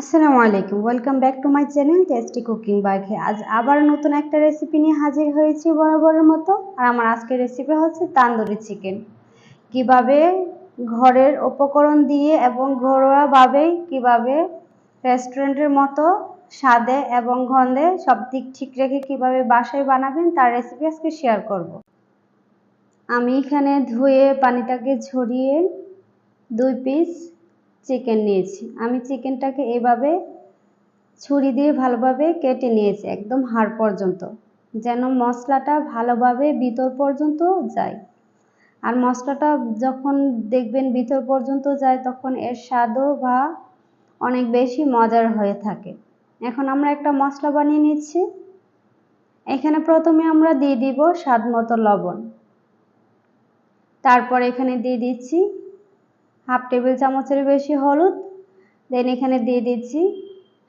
আসসালামু আলাইকুম। Welcome back to my channel Tasty Cooking খে আজ আবার নতুন একটা রেসিপি নিয়ে হাজির হয়েছি বরাবরের মতো। আর আমার আজকের রেসিপি হচ্ছে তান্দুরি চিকেন কীভাবে ঘরের উপকরণ দিয়ে এবং ঘরোয়াভাবেই কীভাবে রেস্টুরেন্টের মতো স্বাদে এবং গন্ধে সব দিক ঠিক রেখে কীভাবে বাসায় বানাবেন, তার রেসিপি আজকে শেয়ার করব। আমি এখানে ধুয়ে পানিটাকে ঝরিয়ে দুই পিস চিকেন নিয়েছি। আমি চিকেনটাকে এভাবে ছুরি দিয়ে ভালোভাবে কেটে নিয়েছি একদম হাড় পর্যন্ত, যেন মশলাটা ভালোভাবে ভিতর পর্যন্ত যায়। আর মশলাটা যখন দেখবেন ভিতর পর্যন্ত যায়, তখন এর স্বাদও বা অনেক বেশি মজার হয়ে থাকে। এখন আমরা একটা মশলা বানিয়ে নিচ্ছি। এখানে প্রথমে আমরা দিয়ে দিব স্বাদ মতো লবণ। তারপর এখানে দিয়ে দিচ্ছি হাফ টেবিল চামচের বেশি হলুদ দেন এখানে দিয়ে দিচ্ছি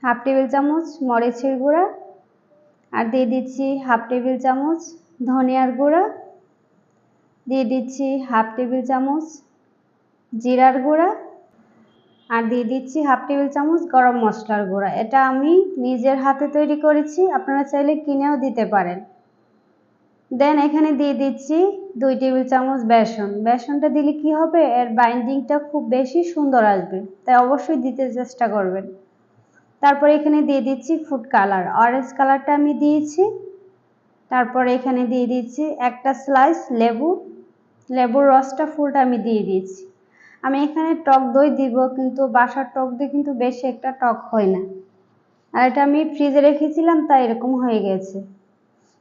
হাফ টেবিল চামচ মরিচের গুঁড়া, আর দিয়ে দিচ্ছি হাফ টেবিল চামচ ধনিয়ার গুঁড়া, দিয়ে দিচ্ছি হাফ টেবিল চামচ জিরার গুঁড়া, আর দিয়ে দিচ্ছি হাফ টেবিল চামচ গরম মশলার গুঁড়া। এটা আমি নিজের হাতে তৈরি করেছি, আপনারা চাইলে কিনেও দিতে পারেন। দেন এখানে দিয়ে দিচ্ছি দুই টেবিল চামচ বেসন। বেসনটা দিলে কি হবে? এর বাইন্ডিংটা খুব বেশি সুন্দর আসবে। তাই অবশ্যই দিতে চেষ্টা করবেন। তারপর এখানে দিয়ে দিচ্ছি ফুড কালার অরেঞ্জ কালারটা আমি দিয়েছি। তারপর এখানে দিয়ে দিচ্ছি একটা স্লাইস লেবু। লেবুর রসটা ফুলটা আমি দিয়ে দিয়েছি। আমি এখানে টক দই দিব, কিন্তু বাসার টক দই কিন্তু বেশি একটা টক হয় না। আর এটা আমি ফ্রিজে রেখেছিলাম, তাই এরকম হয়ে গেছে।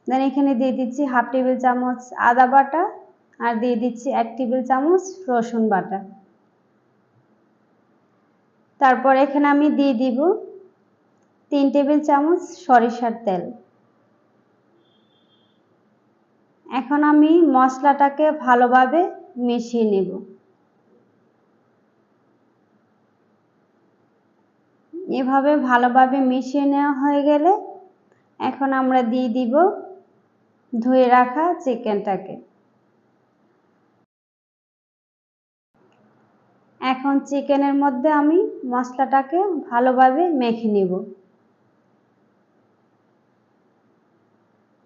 দেন এখানে দিয়ে দিচ্ছি হাফ টেবিল চামচ আদা বাটা আর দিয়ে দিচ্ছি এক টেবিল চামচ রসুন বাটা। তারপর এখানে আমি দিয়ে দিব তিন টেবিল চামচ সরিষার তেল। এখন আমি মশলাটাকে ভালোভাবে মিশিয়ে নেব। এভাবে ভালোভাবে মিশিয়ে নেওয়া হয়ে গেলে এখন আমরা দিয়ে দিব ধুয়ে রাখা চিকেনটাকে। এখন চিকেনের মধ্যে আমি মশলাটাকে ভালোভাবে মেখে নিব।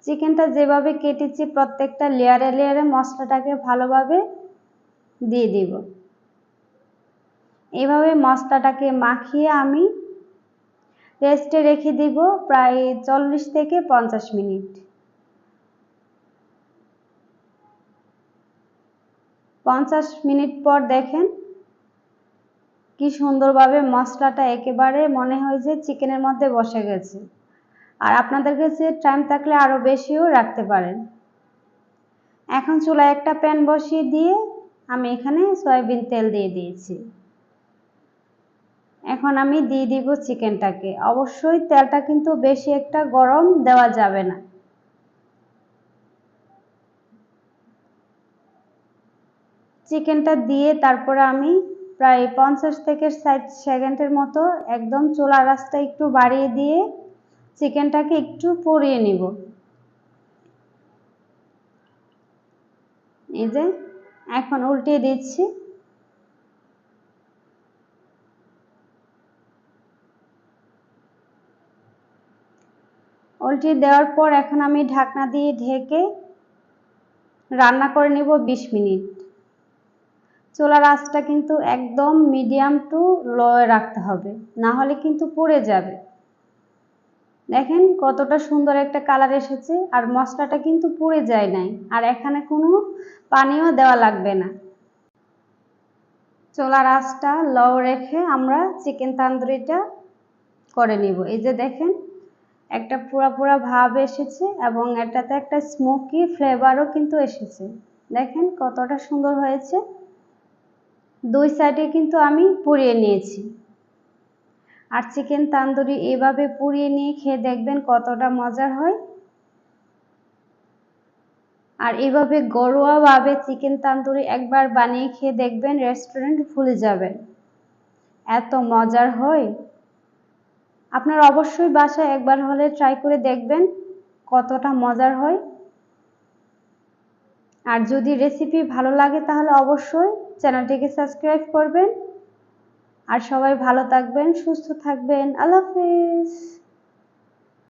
চিকেনটা যেভাবে কেটেছি প্রত্যেকটা লেয়ারে লেয়ারে মশলাটাকে ভালোভাবে দিয়ে দিব। এভাবে মশলাটাকে মাখিয়ে আমি রেস্টে রেখে দিব প্রায় চল্লিশ থেকে পঞ্চাশ মিনিট। পঞ্চাশ মিনিট পর দেখেন কি সুন্দরভাবে মশলাটা একেবারে মনে হয় যে চিকেনের মধ্যে বসে গেছে। আর আপনাদের কাছে টাইম থাকলে আরও বেশিও রাখতে পারেন। এখন চুলায় একটা প্যান বসিয়ে দিয়ে আমি এখানে সয়াবিন তেল দিয়ে দিয়েছি। এখন আমি দিয়ে দিব চিকেনটাকে। অবশ্যই তেলটা কিন্তু বেশি একটা গরম দেওয়া যাবে না। চিকেনটা দিয়ে তারপরে আমি প্রায় পঞ্চাশ থেকে ষাট সেকেন্ডের মতো একদম চোলা রাস্তা একটু বাড়িয়ে দিয়ে চিকেনটাকে একটু পরিয়ে নিব। এই যে, এখন উল্টিয়ে দিচ্ছি। উল্টিয়ে দেওয়ার পর এখন আমি ঢাকনা দিয়ে ঢেকে রান্না করে নেব বিশ মিনিট। চুলার আঁচটা কিন্তু একদম মিডিয়াম টু লোয়ে রাখতে হবে, না হলে কিন্তু পুড়ে যাবে। দেখেন কতটা সুন্দর একটা কালার এসেছে, আর মশলাটা কিন্তু পুড়ে যায় নাই, আর এখানে কোনো পানিও দেওয়া লাগবে না। চোলার আঁচটা লো রেখে আমরা চিকেন তান্দুরিটা করে নিব। এই যে দেখেন, একটা পুরা পুরা ভাব এসেছে, এবং এটাতে একটা স্মোকি ফ্লেভারও কিন্তু এসেছে। দেখেন কতটা সুন্দর হয়েছে। দুই সাইডে কিন্তু আমি পুড়িয়ে নিয়েছি। আর চিকেন তান্দুরি এভাবে পুড়িয়ে নিয়ে খেয়ে দেখবেন কতটা মজার হয়। আর এভাবে ঘরোয়াভাবে চিকেন তান্দুরি একবার বানিয়ে খেয়ে দেখবেন রেস্টুরেন্ট ভুলে যাবেন এত মজার হয়। আপনার অবশ্যই বাসায় একবার হলে ট্রাই করে দেখবেন কতটা মজার হয়। আর যদি রেসিপি ভালো লাগে তাহলে অবশ্যই চ্যানেলটিকে সাবস্ক্রাইব করবেন। আর সবাই ভালো থাকবেন, সুস্থ থাকবেন। আল্লাহ হাফেজ।